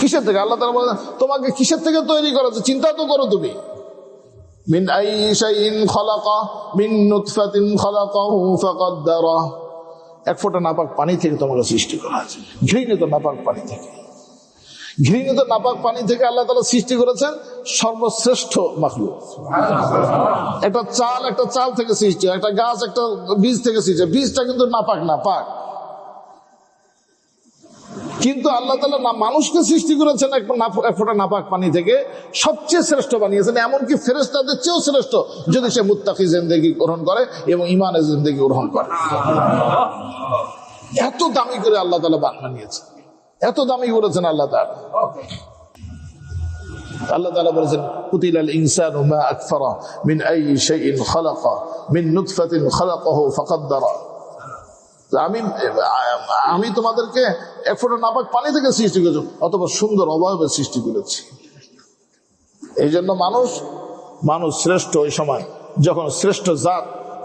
কিসের থেকে? আল্লাহ তালা বলেন, তোমাকে কিসের থেকে তৈরি করেছে চিন্তা তো করো তুমি। মিন মিন এক ফোঁটা নাপাক পানি থেকে তোমাকে সৃষ্টি করা আছে ঘৃণিত নাপাক পানি থেকে। ঘৃণিত নাপাক পানি থেকে সৃষ্টি করেছেন সর্বশ্রেষ্ঠ মাখলুক। একটা চাল একটা চাল থেকে সৃষ্টি একটা গাছ একটা বীজ থেকে সৃষ্টি। বীজটা কিন্তু নাপাক নাপাক। কিন্তু আল্লাহ তালা না মানুষকে সৃষ্টি করেছেন এক ফোঁটা নাপাক পানি থেকে, সবচেয়ে শ্রেষ্ঠ বানিয়েছেন এমনকি ফেরেস্তাদের চেয়েও শ্রেষ্ঠ যদি সে মুত্তাকি জেন্দেগি গ্রহণ করে এবং ইমানের জেন্দেগি গ্রহণ করে। এত দামি করে আল্লাহ তালা বানিয়েছেন এত দামি করেছেন আল্লাহ তালা আল্লাহ তাআলা বলেছেন, কুতিলাল ইনসানু মা আকফারা মিন আই শাইইন খালাকা, মিন নুতফাতিন খালাকাহু ফাকাদ্দারা আমি আমি তোমাদেরকে এক ফোটা নাপাক পানি থেকে সৃষ্টি করেছি, অথবা সুন্দর অবয়বের সৃষ্টি করেছি। এই জন্য মানুষ মানুষ শ্রেষ্ঠ ওই সময়, যখন শ্রেষ্ঠ জাত,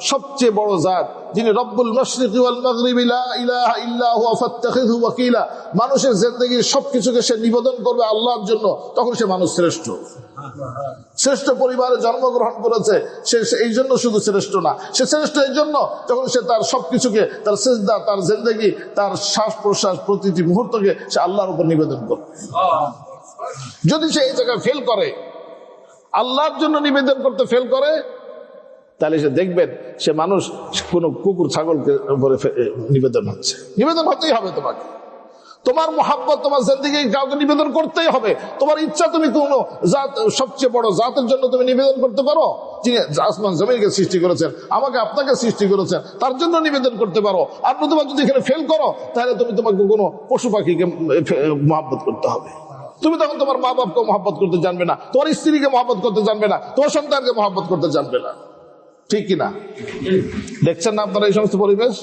সবচেয়ে বড় জাত যিনি রব্বুল মশরিক ওয়াল মাগরিবি, লা ইলাহা ইল্লা হুয়া ফাত্তাখিযহু ওয়াকিলা, মানুষের জিন্দেগীর সবকিছুকে সে নিবেদন করবে আল্লাহর জন্য, তখন সে মানুষ শ্রেষ্ঠ। শ্রেষ্ঠ পরিবারে জন্মগ্রহণ করেছে, সে এই জন্য শুধু শ্রেষ্ঠ না, সে শ্রেষ্ঠ এই জন্য যখন সে তার সবকিছুকে, তার সেজদা, তার জিন্দেগি, তার শ্বাস প্রশ্বাস প্রতিটি মুহূর্তকে সে আল্লাহর উপর নিবেদন করবে। যদি সে এই জায়গায় ফেল করে, আল্লাহর জন্য নিবেদন করতে ফেল করে তাহলে সে দেখবেন সে মানুষ কোনো কুকুর, ছাগলকে উপরে নিবেদন হচ্ছে। নিবেদন হতেই হবে তোমাকে। তোমার মোহাব্বত, তোমার জিন্দিগি কাউকে নিবেদন করতেই হবে। তোমার ইচ্ছা তুমি কোনো জাত, সবচেয়ে বড় জাতের জন্য তুমি নিবেদন করতে পারো? যিনি আসমান, জমিনকে সৃষ্টি করেছেন, আমাকে আপনাকে সৃষ্টি করেছেন, তার জন্য নিবেদন করতে পারো। আর তোমার যদি এখানে ফেল করো, তাহলে তুমি তোমাকে কোনো পশু পাখিকে মহাব্বত করতে হবে। তুমি তখন তোমার মা বাপকে মহাব্বত করতে জানবে না। তোমার স্ত্রীকে মহাব্বত করতে জানবে না। তোমার সন্তানকে মহাব্বত করতে জানবে না। ঠিক কিনা? দেখছেন না আপনারা এই সমস্ত পরিবেশ?